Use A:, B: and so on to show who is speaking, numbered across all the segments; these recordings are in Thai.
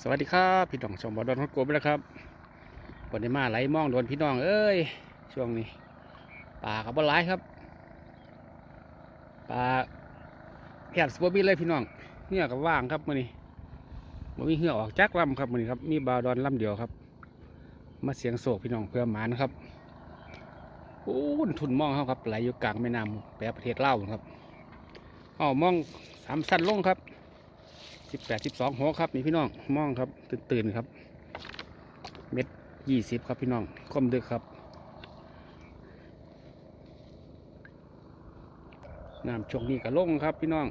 A: สวัสดีครับ พี่น้องชมบอดอนฮอดโกบแล้วครับวันนี้มาไหลมองโดนพี่น้องเอ้ยช่วงนี้ปลากับบ่หลายครับปลาแอบสปอร์บีเลยพี่น้องเหื่อกับว่างครับมื้อนี้บ่มีเหื่อออกจักลำครับมื้อนี้ครับมีบาดอนลำเดียวครับ มาเสียงโศกพี่น้องเพื่อหมานครับโอ้นทุนมองเขาครับไหลอยู่กลางแม่น้ำแปรประเทศเล่าครับอ๋อมองสามสั้นลงครับ สิบแปดสิบสองหัวครับนี่พี่น้องมองครับ ตื่นตื่นครับ เม็ดยี่สิบครับพี่น้องคมดึกครับน้ำช่วงนี้ก็ลงครับพี่น้อง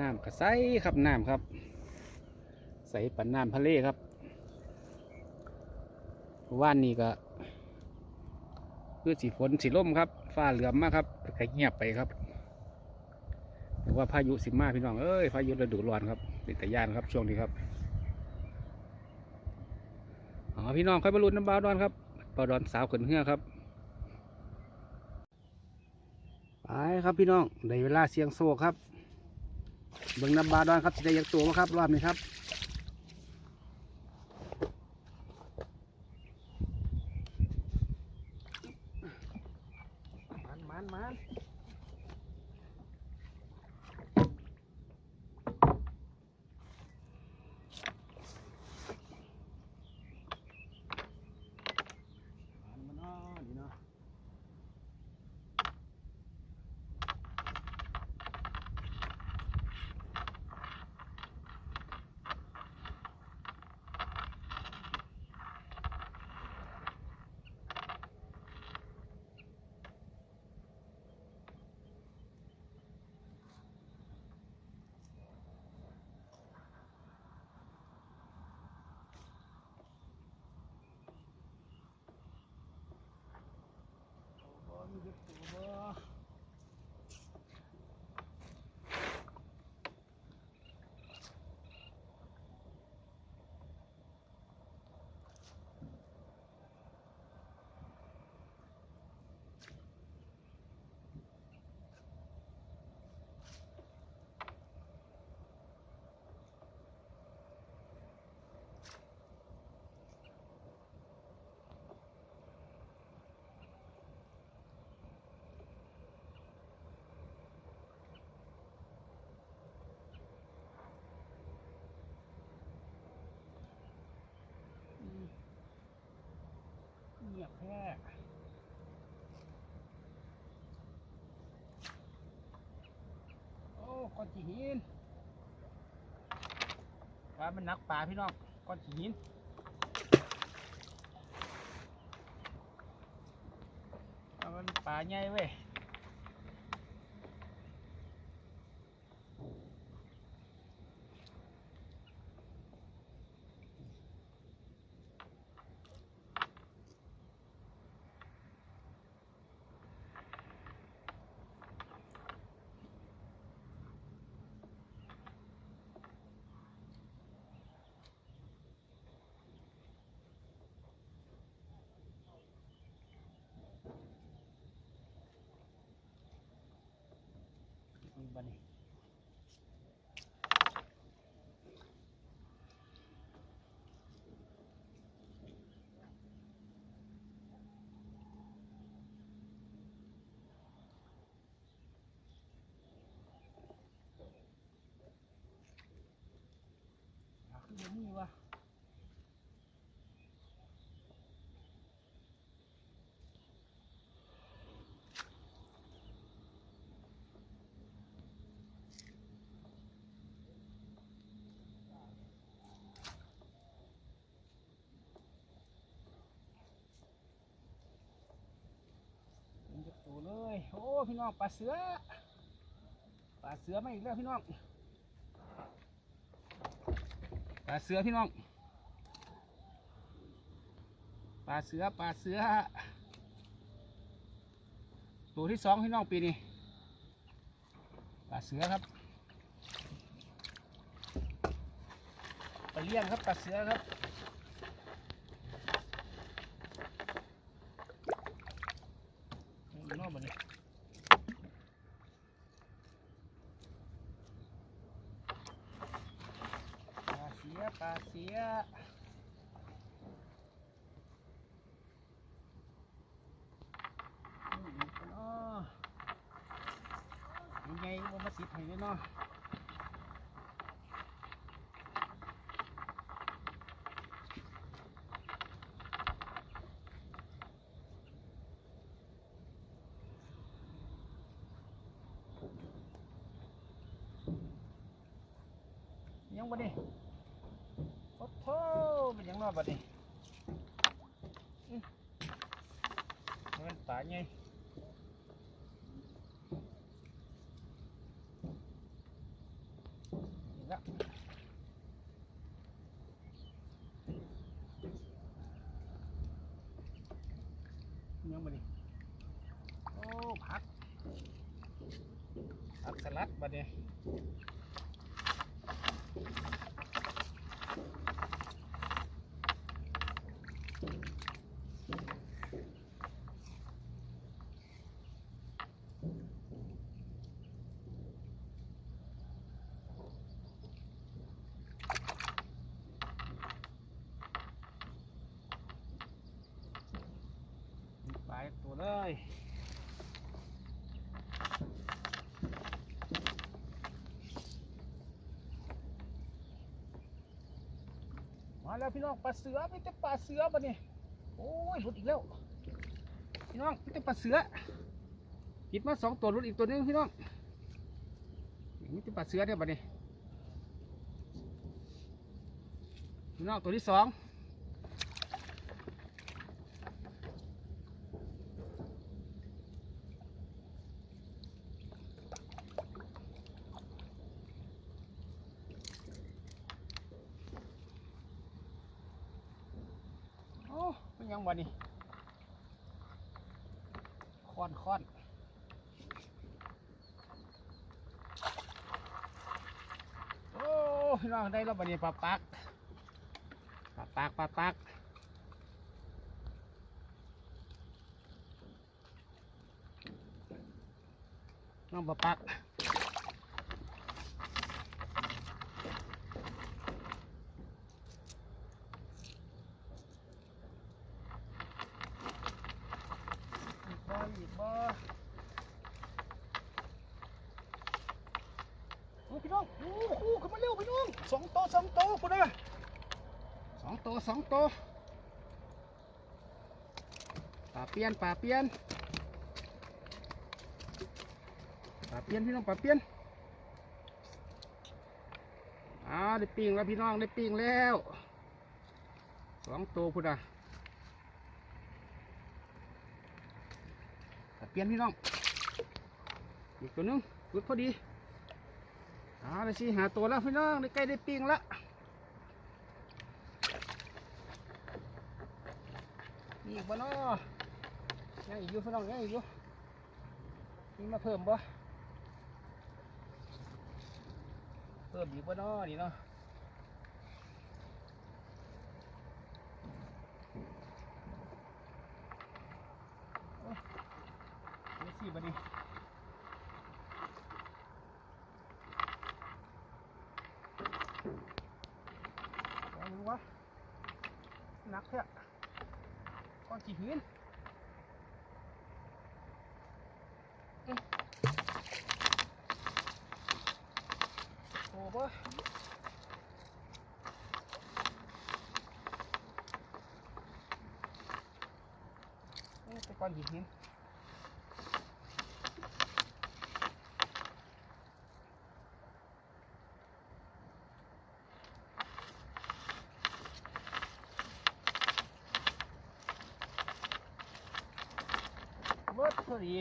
A: น้ำก็ใสครับน้ำครับ ใสปันน้ำทะเลครับว่านนี้ก็คือสีฝนสีลมครับ ฟ้าเหลือมมากครับก็เงียบไปครับ รือว่าพายุสิมาพี่น้องเอ้ยพายุฤดูร้อนครับเป็นแต่ย่านครับช่วงนี้ครับอ๋อพี่น้องค่อยบรรลุน้ำบาดอนครับบาดอนสาวขนเหือครับไปครับพี่น้องได้เวลาเสียงโซครับเบิ่งน้ำบาดอนครับจะได้ยักตัวบ่ครับรอบนี้ครับมันมันมัน 부분 เงียบแค่โอ้ก้อนจีหินว่ามันนักปลาพี่น้องก้อนจีหินมันปลาใหญ่เว้ย บันนี่อะคือบ่มีวะเป็นจักตัวเลย โอ้ พี่น้องปลาเสือ ปลาเสือมาอีกแล้วพี่น้อง ปลาเสือพี่น้อง ปลาเสือปลาเสือ ตัวที่สองพี่น้องปีนี้ ปลาเสือครับ ไปเลี้ยงครับปลาเสือครับ นอกบัดนี้ปลาเสียปลาเสียนี่อีกเนาะยังไงมันมาสิบให้เนาะ ยังบ่ได้โอ้โหมันยังนอนบ่ได้อื้อมันป่าไงนี่ละยังบ่ได้โอ้ผักผักสลัดบ่ได้ ไปตัวเลยมาแล้วพี่น้องปลาเสือไม่แต่ปลาเสือบ่เนี่ยโอ้ยหลุดอีกแล้วพี่น้องไม่แต่ปลาเสือกิดมาสองตัวหลุดอีกตัวนึงพี่น้องนี่แต่ปลาเสือเนี่ยบ่เนี่ยพี่น้องตัวที่สอง โอ้มันยังบ่นี่ค้อนค้อนโอ้พี่น้องได้แล้วบ่นี่ปลาปักปลาปักปลาปักน้องปลาปักอีกบ่อีกบ่โอ้พี่ น้องโอ้โหขึ้นมาเร็วพี่น้องสองโตวสองโตวพุ่นนะสองโตวสองโตวปลาเปียนปลาเปียนปลาเปียนพี่น้องปลาเปียนอ้าวได้ปิ้งแล้วพี่น้องได้ปิ้งแล้วสองตัวพุ่นนะปลาเปียนพี่น้องอีกตัวนึงฟุดพอดี เอาเลยสิหาตัวแล้วพี่น้องได้ใกล้ได้ปิ้งแล้วมีอีกบ่น้อยังอีกอยู่พี่น้องยังอีกอยู่มีมาเพิ่มบ่เพิ่มอีกบ่น้อนี่เนาะโอ้ยเดี๋ยวสิบัดนี้ เอาดูวะนักแท้ก้อนกี่หืนโอ้บ่นี่เป็นก้อนหินหิน เบิดพอดี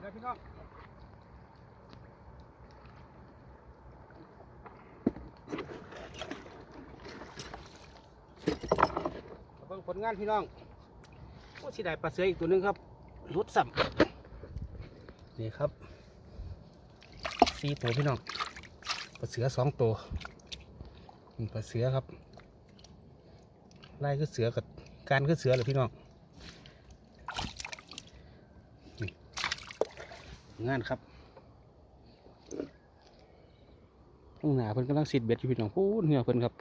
A: เดี๋ยวพี่น้องมาเบิ่งผลงานพี่น้องโอ้สิได้ปลาเสืออีกตัวหนึงครับ รุดสัมนี่ครับสี่ตัวพี่น้องปลาเสือสองตัวนี่ปลาเสือครับไล่ก็เสือกับการก็เสือเหรอพี่น้องงานครับข้างหนาเพิ่นกำลังสิดเบ็ดอยู่พี่น้องพูดเหนื่อเพิ่นครับ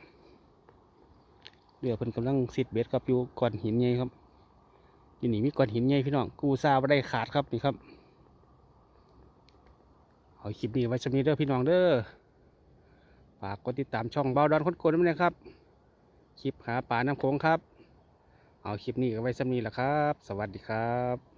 A: เรือเพิ่นกำลังสิดเบ็ดครับอยู่ก้อนหินใหญ่ครับ อยู่นี่มีก้อนหินใหญ่พี่น้องกูซาบ่ได้ขาดครับนี่ครับเอาคลิปนี้ไว้ชำนี้เด้อพี่น้องเด้อฝากกดติดตามช่องเบาดอนคนโกนด้วยนะครับ คลิปหาป่าน้ำโขงครับ เอาคลิปนี้ก็ไว้สำนี้แหละครับ สวัสดีครับ